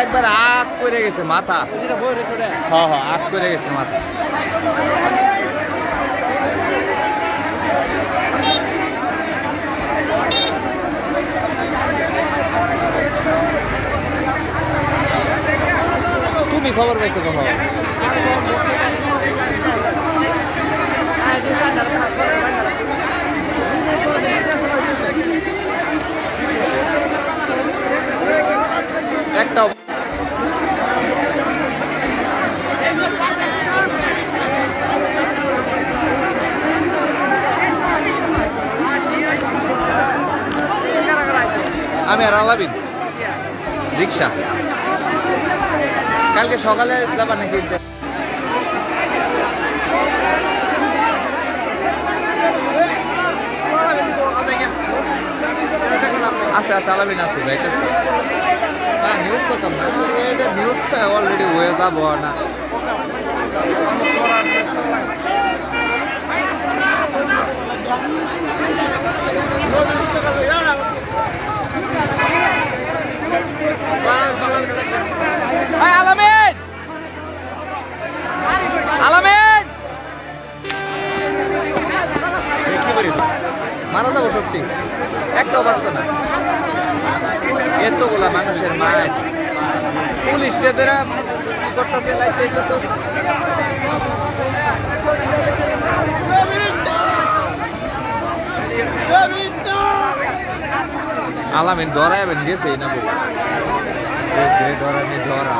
একবার আগ করে গেছে মাথা। হ হ আগ করে গেছে মাথা। তুমি খবর পাইছো কখন? একটা আমি আর আলাবিন রিক্সা। কালকে সকালে যাবা নাকি? আছে আছে, আলামিন আছে, যাইতেছে। না নিউজ করতাম না। এটা নিউজ অলরেডি হয়ে যাব না। কি করিস মারা যাব সত্যি। একটাও বাঁচবে না। এতগুলা মানুষের মায়ের পুলিশ রেদেরা করতেছে লাইতে আলামিন ডরাইবেন গেছে না বলে ডরানি ডরা।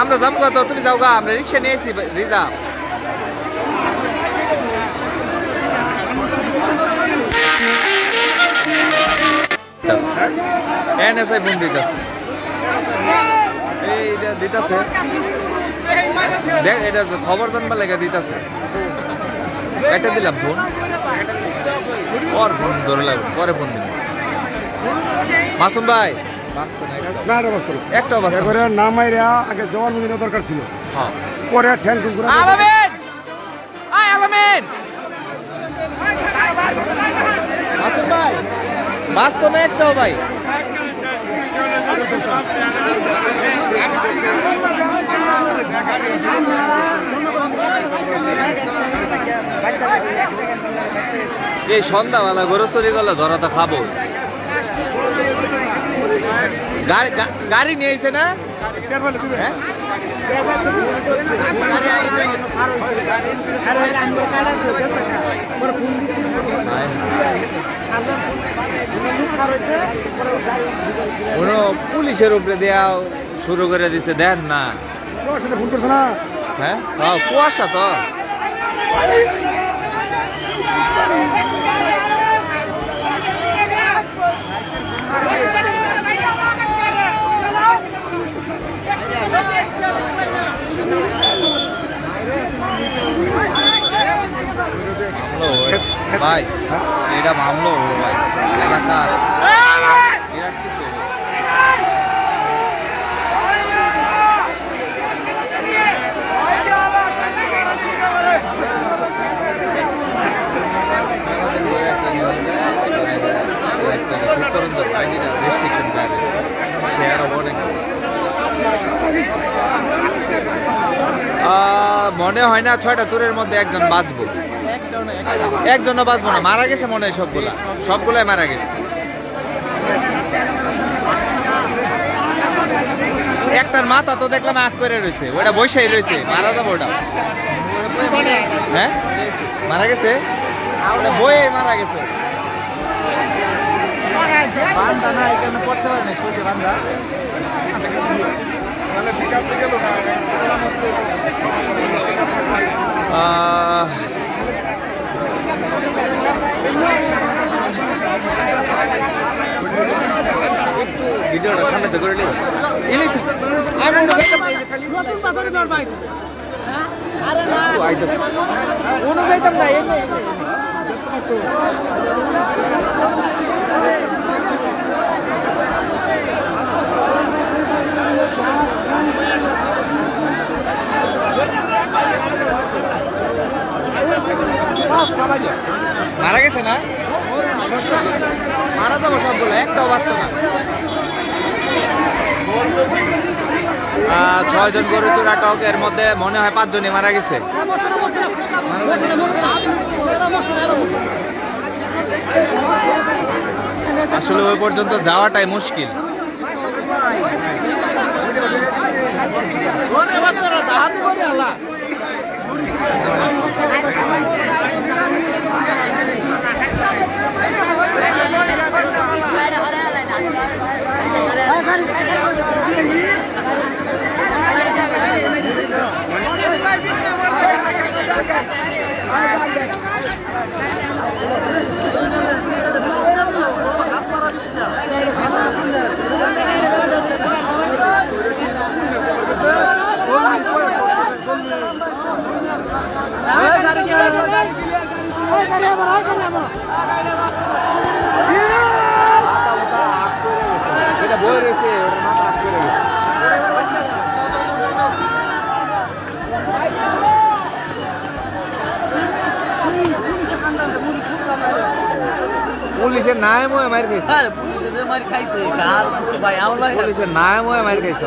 আমরা যাব তো তুমি যাও গা, আমরা রিক্সা নিয়েছি রিজার্ভ এনএসআই ফোন দিতেছে এইটা দিতেছে। দেখ এটা খবর জানবার লেগে দিতেছে। এটা দিলাম ফোন। পর ফোন ধরে লাগবে পরে ফোন দিন মাসুম ভাই। না এটা বাস্তব একটাও না। এবারে আগে জবান বুঝিনো দরকার ছিল। হ্যাঁ। পরে ঠ্যাং টুং করে আলামিন! আয় আলামিন! মাসুম ভাই বাঁচতো না একটাও ভাই? এই সন্ধ্যাবেলা গরসরি গেলে ধরা তো খাব। গাড়ি নিয়ে না? হ্যাঁ? কোনো পুলিশের উপরে দেওয়া শুরু করে দিছে দেন না। হ্যাঁ? হ্যাঁ, কুয়াশা তো। মামলো হয়। ভাই, এটা হলো ভাই এলাকার বিরাট কিছু হলো। মনে হয় না ছয়টা চোরের মধ্যে একজন বাঁচবো একজনও বাঁচবো না। মারা গেছে মনে হয় সবগুলা। সবগুলাই মারা গেছে। একটার মাথা তো দেখলাম আগ করে রয়েছে। ওটা বৈশাই রয়েছে। মারা যাব ওটা। হ্যাঁ? মারা গেছে? বয়ে মারা গেছে। না এখানে পড়তে আহ, ভিডিওটা সামনে তো করে নিই মনে না, খালি একটু আইতাছে। কোনো খাইতাম না এই নে, এই নে। মারা গেছে না? মারা যাব সবগুলো একটাও বাঁচতো না। আহ, ছয়জন গরু চোরাটক এর মধ্যে মনে হয় পাঁচজনই মারা গেছে। মারা গেছে? আসলে ওই পর্যন্ত যাওয়াটাই মুশকিল। Hey, Gary, I'm on. Hey, Gary, I'm on. এটা বই রয়েছে মাথা পুলিশের নাই ময়ে মার খাইছে। পুলিশে মার খাইছে কার ভাই আমার পুলিশের নাই ময়ে মার খাইছে।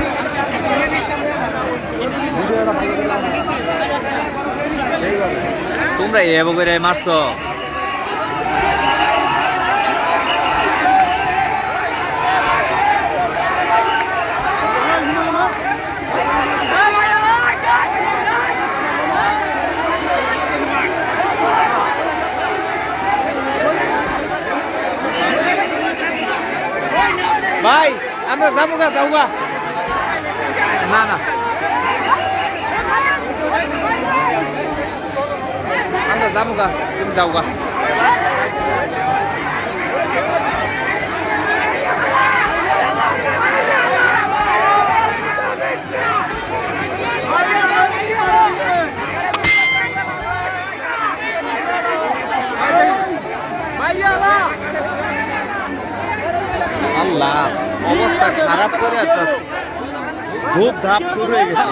তোমরা এ বগরে মারছো। ভাই আমরা যাব গা যাব না না। যাব গা তুমি যাও গা আল্লাহ অবস্থা খারাপ করে ধূপ ধাপ শুরু হয়ে গেছে।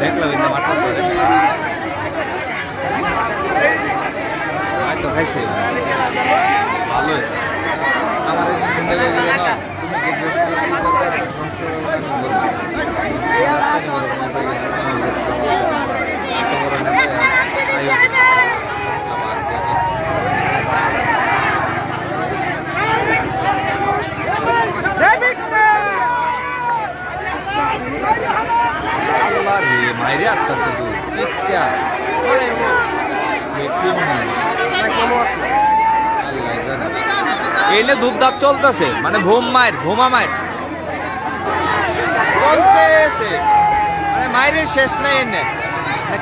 দেখলাম কিন্তু মারতেছে হয়তো খাইছে ভালো হয়েছে আমার এই জিন্দেগি গেলে না তুমি কি ড্রেস দিয়ে কি করবে সংস্কার করবে আমি বলব। আর কেন বলব? আমার ভাই গেছে, আমার ড্রেস করবে। এত বড় নেতা, আয়ো। আসসালামু আলাইকুম। আল্লাহ রে মাইরে হয়। আল্লাহ জানে। এনে ধূপধাপ চলতেছে। মানে ভোম মায়ের ভোমা মায়ের চলতেছে। মানে মায়ের শেষ নেই এনে।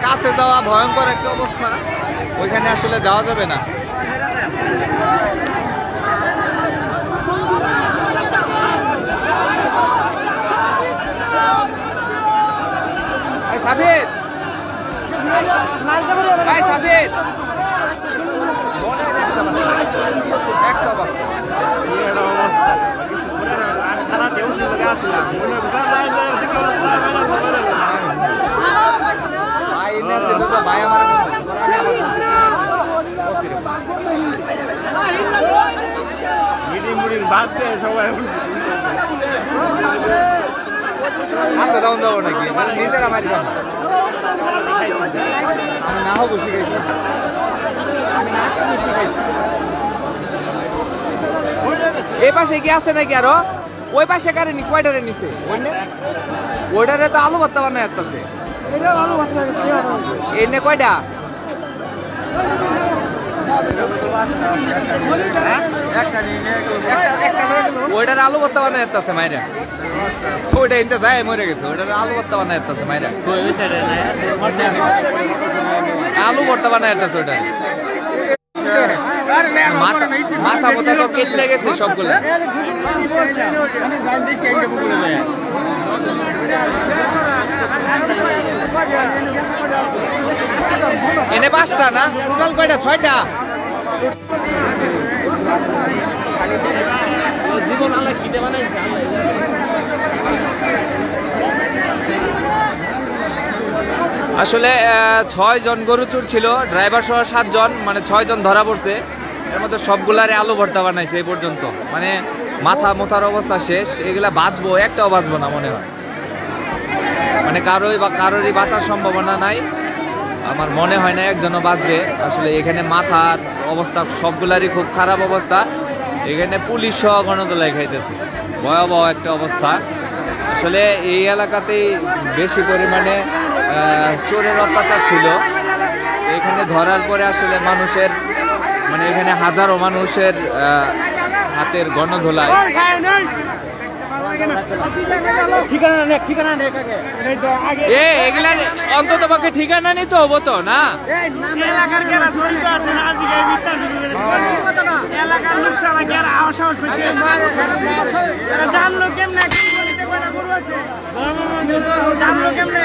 কাছে যাওয়া ভয়ঙ্কর একটা অবস্থা। ওইখানে আসলে যাওয়া যাবে না এই সাফিদ এই সাফিদ একটা বাচ্চা। খারাপ সামনে আছে দুটো ভাই আমার আচ্ছা তখন যাব নাকি মানে নিজেরা মারি খাব আমি না হব শিখেছি এই পাশে কি আছে নাকি আরও? ওই পাশে কারেনি কয়টারে নিছে? ওইটারে তো আলু ভর্তা বানায় আসতেছে এনে কয়টা? ওইটার আলু ভর্তা বানায় আসতেছে মাইরা। ওইটা এনতে যায় মরে গেছে। ওইটার আলু ভর্তা বানায় আসতেছে মাইরা। আলু ভর্তা বানায় আসতেছে ওইটা। মাথা মোথা তো কেটে গেছে সবগুলো। এনে পাঁচটা না? টোটাল কয়টা? ছয়টা? জীবন আসলে ছয় জন গরু চোর ছিল ড্রাইভার সহ সাতজন মানে ছয় জন ধরা পড়ছে। এর মধ্যে সবগুলারে আলু ভর্তা বানাইছে এই পর্যন্ত। মানে মাথা মোথার অবস্থা শেষ, এগুলা বাঁচবো, একটাও বাঁচবো না মনে হয়। মানে কারোই বা কারোরই বাঁচার সম্ভাবনা নাই। আমার মনে হয় না একজনও বাঁচবে। আসলে এখানে মাথার অবস্থা, সবগুলারই খুব খারাপ অবস্থা। এখানে পুলিশ সহ গণদোলাই খাইতেছে। ভয়াবহ একটা অবস্থা। আসলে এই এলাকাতেই বেশি পরিমাণে চোরের অত্যাচার ছিল। এখানে ধরার পরে আসলে মানুষের মানে এখানে হাজারো মানুষের হাতের গণধোলায় অন্তত পক্ষে ঠিকানা নিতে হব তো না? জানলো কেমনে? গরু আছে জানলো কেমনে?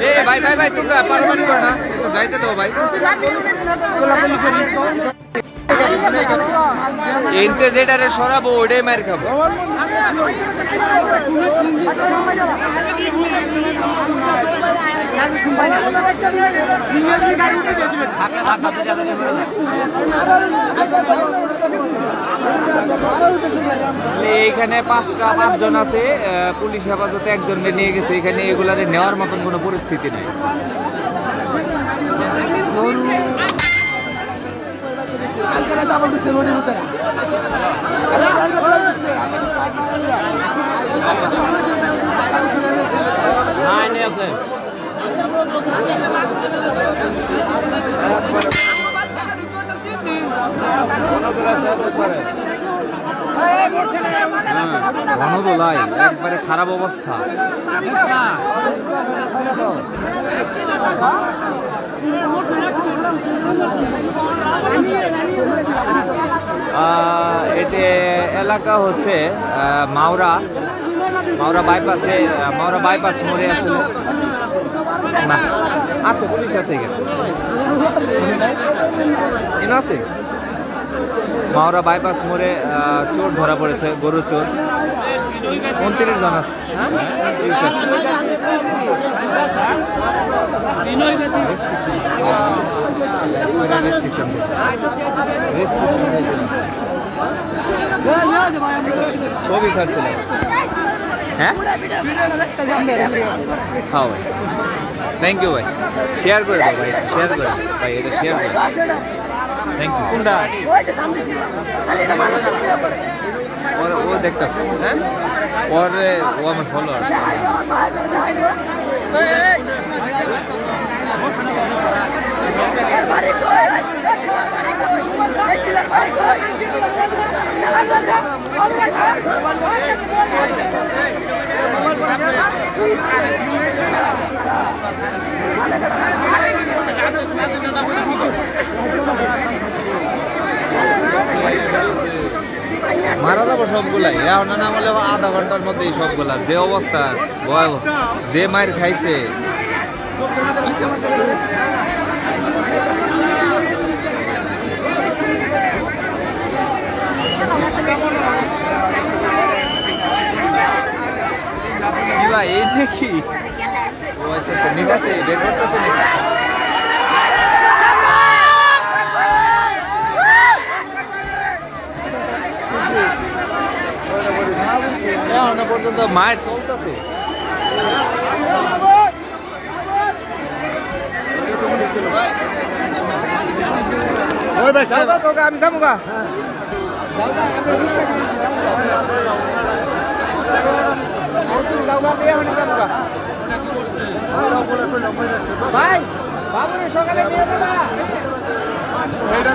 এ, ভাই ভাই ভাই, তোমরা পারবানি করো না। একটু যাইতে দাও, ভাই। এনতে সরাবো, ওটাই মার খাব। আসলে এইখানে পাঁচটা পাঁচজন আছে পুলিশ হেফাজতে একজনকে নিয়ে গেছে, এখানে এগুলারে নেওয়ার মতন কোনো পরিস্থিতি নেই। হ্যাঁ নে আছে ঘনদোলাই একবারে খারাপ অবস্থা। এটি এলাকা হচ্ছে মাওরা। মাওরা বাইপাসে মাওরা বাইপাস মোড়ে না, আছে, পুলিশ আছে এখানে আছে? মাওরা বাইপাস মোড়ে চোর ধরা পড়েছে, গরু চোর। উনত্রিশ জন আছে। হ্যাঁ? থ্যাংক ইউ ভাই। শেয়ার করে দাও ভাই শেয়ার করে ভাই, এটা শেয়ার করে থ্যাংক ইউ কোনটা? ওর ও দেখতেছে। হ্যাঁ? ওর ও আমার ফলোয়ার মারা যাব সবগুলাই। এখন না হলে আধা ঘণ্টার মধ্যে এই সবগুলার। যে অবস্থা যে মায়ের খাইছে। কি ভাই, এই নাকি? ও আচ্ছা আচ্ছা আছে বের করতেছে নাকি? এখনও পর্যন্ত মায়ের চলতেছে। আমি যাব ভাই বাবুরে সকালে দিয়ে দেবা একটা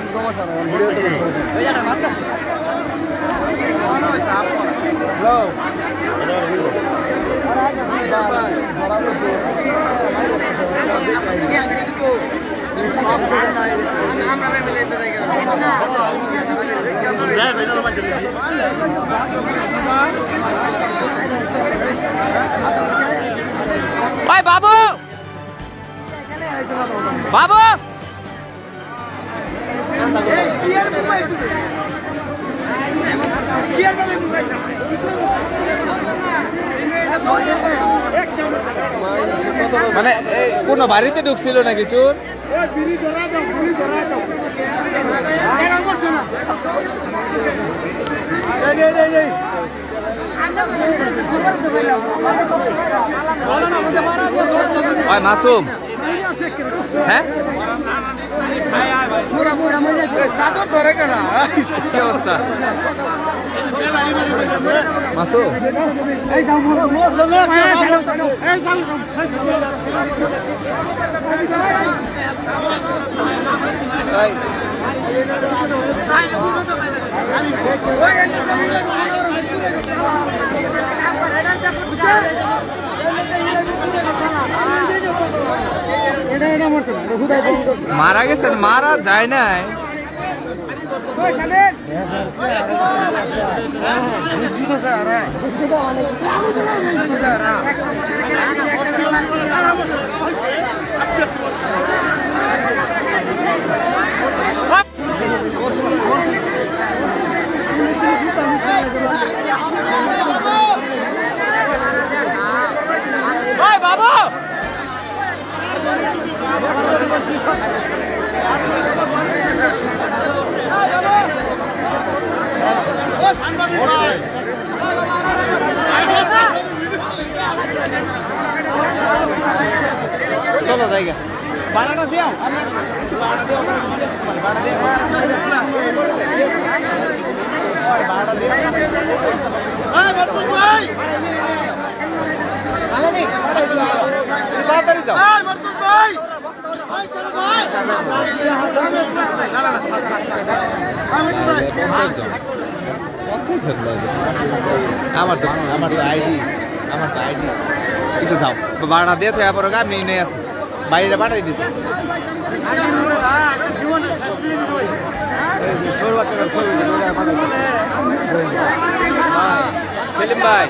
মাইরা খাচ্ছি ভাই বাবু বাবু মানে কোনো বাড়িতে ঢুকছিল না কিছু এই এই এই এই ওই মাসুম। হ্যাঁ? সাদর ধরে কেনা কি অবস্থা মাসুম এই, মারা গেছেন মারা যায় নাই ওই বাবু! তাড়াতাড়ি যাও। আমার তো আমার তো আইডি আমার তো আইডি। একটু যাও। ভাড়া দিয়ে তো এবার আমি নিয়ে আসি। বাইরে পাঠাই দিছি। ছোট সেলিম ভাই।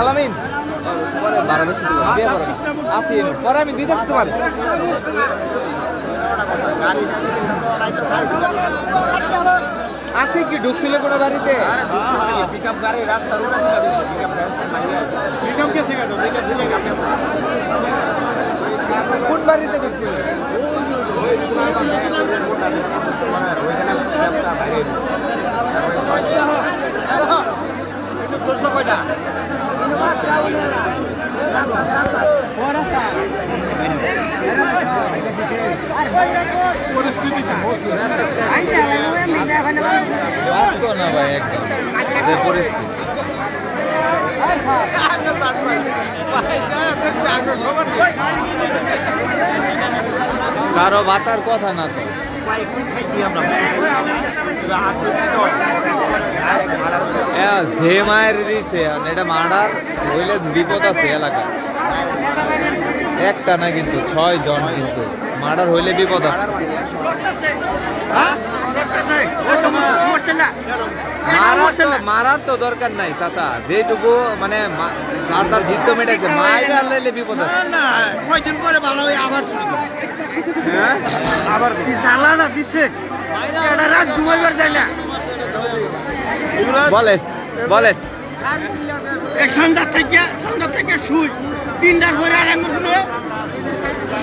আলামিন বারো দিয়ে আসি। পরে আমি দিতেছি তোমার আছে কি ঢুকছিল কোনো বাড়িতে? পিকআপ গাড়ি রাস্তার উপরে পিকআপ রাস্তা মারিয়া পিকআপ কে আপনি কোন বাড়িতে ঢুকছিল? ওই ওইখানে কারও বাঁচার কথা না তো। যে মায়ের দিছে এটা মার্ডার হইলে বিপদ আছে এলাকা একটা না কিন্তু ছয় জন কিন্তু। মার্ডার হইলে বিপদ আছে। মারার তো দরকার নাই চাচা। যেটুকু মানে মা- তার তার ভিত্ত মেটাইছে মায়ের বিপদ আছে। কয়দিন পরে ভালো হয়ে আবার হ্যাঁ? আবার জ্বালা না দিছে। এটা রাত ঘুমাইবার যায় না। বলেন এই সন্ধ্যা থেকে সন্ধ্যা থেকে শুই। তিনটার পরে আর আঙুল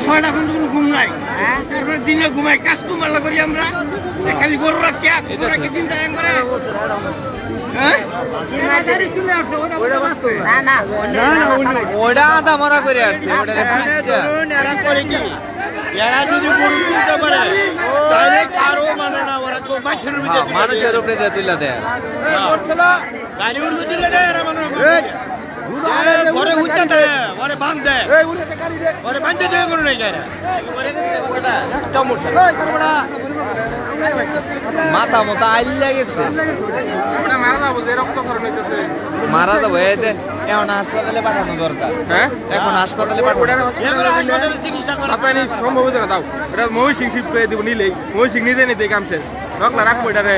ছয়টা পর্যন্ত কোনো ঘুম নাই। তারপরে দিনে ঘুমাই কাজ কুমালা করি আমরা। খালি গরু রাখি গরু রাখি দিন যায় করে হ্যাঁ? মারা করে আসছে ওটা পিঠটা এরা করে কি? এরা যদি গরু তুলতে পারে তাহলে কারও ওরা উঠতে ওরে বাঁধ ওরে বাঁধতে দেয় কোনো নেই মাথা মতো আইলা গেছে মারা যাব এই যে এখন হাসপাতালে পাঠানো দরকার। হ্যাঁ? এখন হাসপাতালে পাঠানো চিকিৎসা করা সম্ভব হচ্ছে না দাও। এটা সিং শিপ করে দিব নিলেই। মই সিং নিজে নিতে কাম শেষ। রকলা রাখব এটা রে।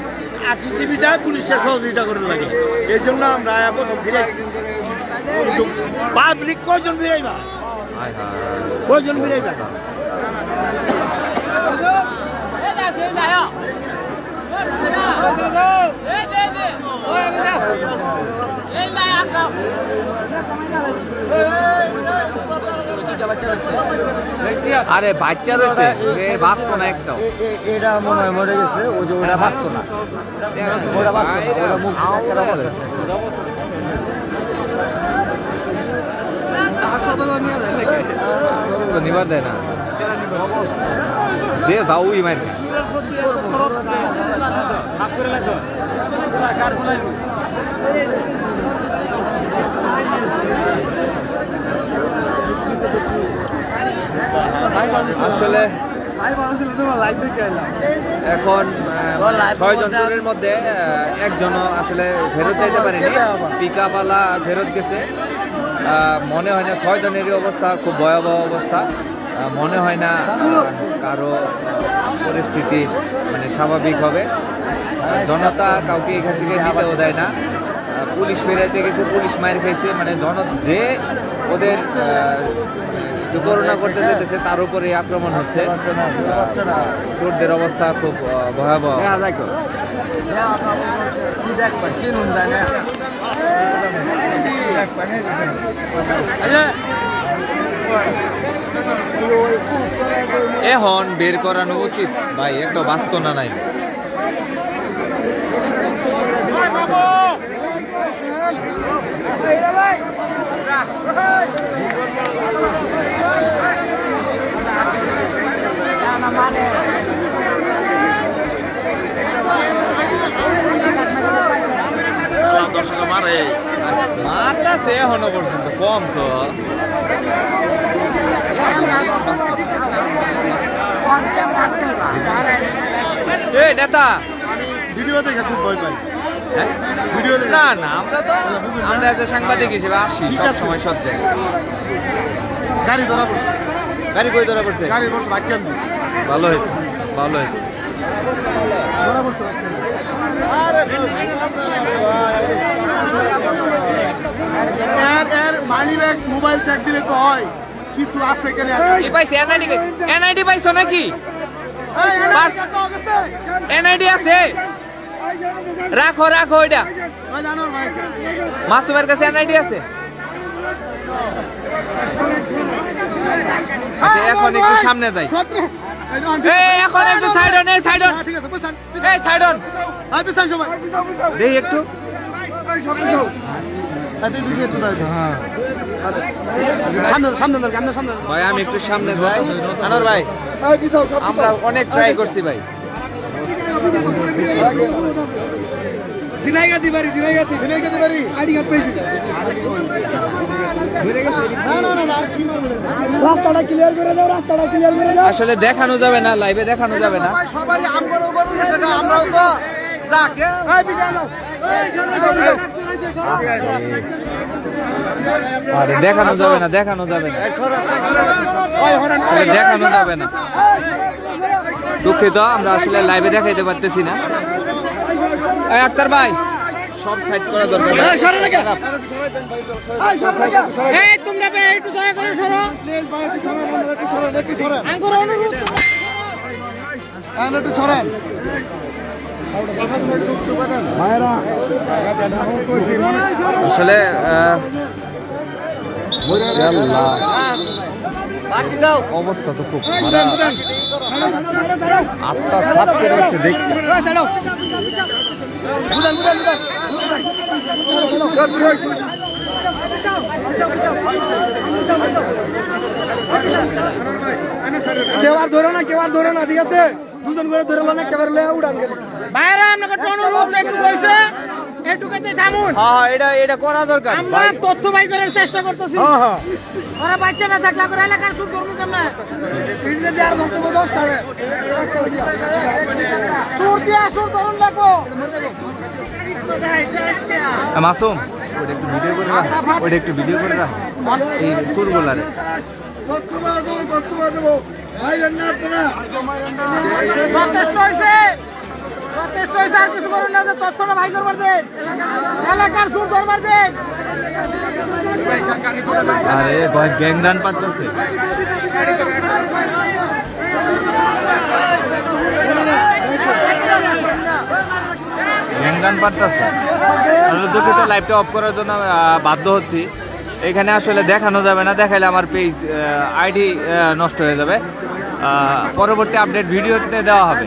টিভিটা পুলিশের সহযোগিতা করে লাগে এই জন্য আমরা প্রথম ফিরাইছি পাবলিক কয়জন ফিরাইবা কয়জন ফিরাইবা আরে বাচ্চা রয়েছে বাঁচতো না একটাও এটা মনে হয় মরে গেছে ও যে ওরা বাঁচতো না। ওরা বাঁচতো না ওরা মুখ একটা বলে নিবার দেয় না। যে যাও ওই আসলে এখন ছয় জনের মধ্যে একজনও আসলে ফেরত যাইতে পারেনি। পিকাপালা ফেরত গেছে। মনে হয় না ছয় জনেরই অবস্থা, খুব ভয়াবহ অবস্থা। মনে হয় না কারও পরিস্থিতি মানে স্বাভাবিক হবে। জনতা কাউকে এখান থেকে দিতেও দেয় না। পুলিশ ফেরাইতে গেছে, পুলিশ মায়ের খাইছে। মানে জন যে ওদের করোনা করতে যেতেছে তার উপরে আক্রমণ হচ্ছে। চোরদের অবস্থা খুব ভয়াবহ। এখন বের করানো উচিত। ভাই একটা বাস্তব না নাই মারে মারতাছে এখনও পর্যন্ত কম তো। এ নেতা। ভিডিও দেখে খুব ভয় পাই। না না আমরা তো আমরা একটা সাংবাদিক হিসেবে আসি সব সময় সব জায়গায়। গাড়ি ধরা পড়ছে। গাড়ি কই ধরা পড়ছে? গাড়ি পড়ছে আনবি ভালো হয়েছে ভালো হয়েছে। মানি ব্যাগ মোবাইল চেক দিলে তো হয়। কিছু আছে কেন কি পাইছে এনআইডি এনআইডি পাইছো নাকি? এনআইডি আছে? রাখো রাখো ওইটা। মাসুমের কাছে এনআইডি আছে? আচ্ছা এখন একটু সামনে যাই। এখন একটু সাইড অন এই সাইড অন এই সাইড অন দেখি একটু। ভাই আমি একটু সামনে যাই। আনোয়ার ভাই আমরা অনেক ট্রাই করছি ভাই। জিনাইগা দিবারি জিনাইগা দি। জিনাইগা দিবারি আইডি কার্ড পেয়েছি রাস্তাটা ক্লিয়ার করে দাও রাস্তাটা ক্লিয়ার করে দাও। আসলে দেখানো যাবে না লাইভে দেখানো যাবে না। সবারই আমরাও করুন সেটা আমরাও তো যাকে আই পিছান দাও আরে দেখানো যাবে না দেখানো যাবে না। দেখানো যাবে না। দুঃখিত আমরা আসলে লাইভে দেখাইতে পারতেছি না। আক্তার ভাই সব সাইড করা দরকার। খারাপ। এই তোমরা বে একটু দয়া করে সরো। আঙ্গুর অনুরোধ একটু ছড়ান আসলে। অবস্থা তো খুব খারাপ। আত্মা সাত করে উঠছে দেখতে। কেউ আর ধরো না কেউ আর ধরো না ঠিক আছে? দুজন করে ধরে না করে উড়ান বাইরে আপনাকে একটু একটু কইতে থামুন। হ্যাঁ এটা এটা করা দরকার। আমরা তথ্য বাই করার চেষ্টা করতেছি। হ্যাঁ হ্যাঁ। ওরা বাচ্চা না থাকলে করে এলাকার সুদ করব কেমন? পিছলে যে আর বক্তব্য দশটা সুর দিয়া সুর ধরুন দেখো। মাসুম ওটা একটু ভিডিও করে রাখ। ওটা একটু ভিডিও করে রাখ। এই সুরগুলারে তথ্য দেবো তথ্য দেবো ভাই রান্না আপনারা যথেষ্ট হয়েছে। আর ভাই লাইভটা অফ করার জন্য বাধ্য হচ্ছি। এখানে আসলে দেখানো যাবে না, দেখাইলে আমার পেজ আইডি নষ্ট হয়ে যাবে। পরবর্তী আপডেট ভিডিওতে দেওয়া হবে।